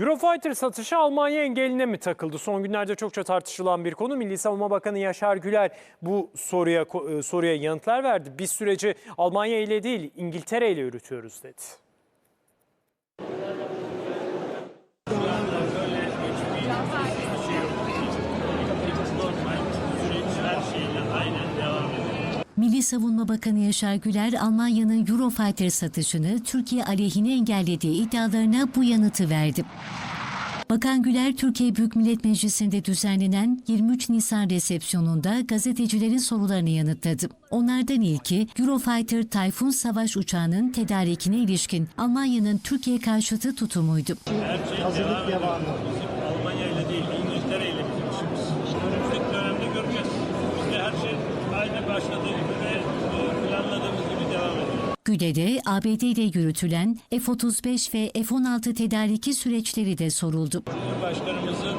Eurofighter satışı Almanya engeline mi takıldı? Son günlerde çokça tartışılan bir konu. Milli Savunma Bakanı Yaşar Güler bu soruya e, soruya yanıtlar verdi. Biz süreci Almanya ile değil İngiltere ile yürütüyoruz dedi. Milli Savunma Bakanı Yaşar Güler, Almanya'nın Eurofighter satışını Türkiye aleyhine engellediği iddialarına bu yanıtı verdi. Bakan Güler, Türkiye Büyük Millet Meclisi'nde düzenlenen 23 Nisan resepsiyonunda gazetecilerin sorularını yanıtladı. Onlardan ilki, Eurofighter Tayfun savaş uçağının tedarikine ilişkin Almanya'nın Türkiye karşıtı tutumuydu. Hazırlık devam ediyor. Almanya ile değil, İngiltere ile bizim işimiz. Önümüzdeki dönemde göreceğiz. Bizde her şey gibi ve e, planladığımız gibi devam ediyor. Güler'e ABD ile yürütülen F-35 ve F-16 tedariki süreçleri de soruldu. Cumhurbaşkanımızın